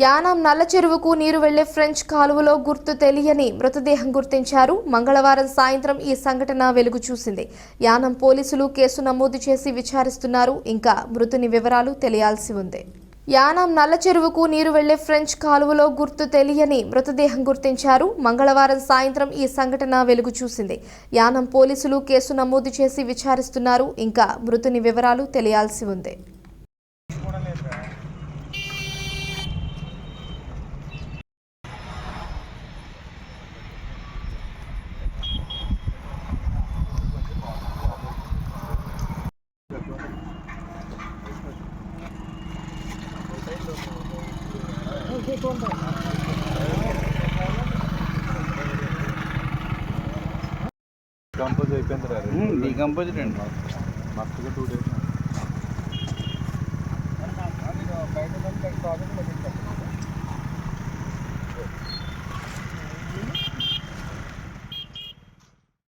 యానాం నల్ల చెరువుకు నీరు వెళ్ళే ఫ్రెంచ్ కాలువలో గుర్తు తెలియని మృతదేహం గుర్తించారు. మంగళవారం సాయంత్రం ఈ సంఘటన వెలుగు చూసింది. యానం పోలీసులు కేసు నమోదు చేసి విచారిస్తున్నారు. ఇంకా మృతుని వివరాలు తెలియాల్సి ఉంది. యానాం నల్ల చెరువుకు నీరు వెళ్ళే ఫ్రెంచ్ కాలువలో గుర్తు తెలియని మృతదేహం గుర్తించారు. మంగళవారం సాయంత్రం ఈ సంఘటన వెలుగు చూసింది. యానం పోలీసులు కేసు నమోదు చేసి విచారిస్తున్నారు. ఇంకా మృతుని వివరాలు తెలియాల్సి ఉంది. కంపోజ్ అయిపోయింది రా డీకంపోజిట్ అండి. మస్తుగా టూ డేస్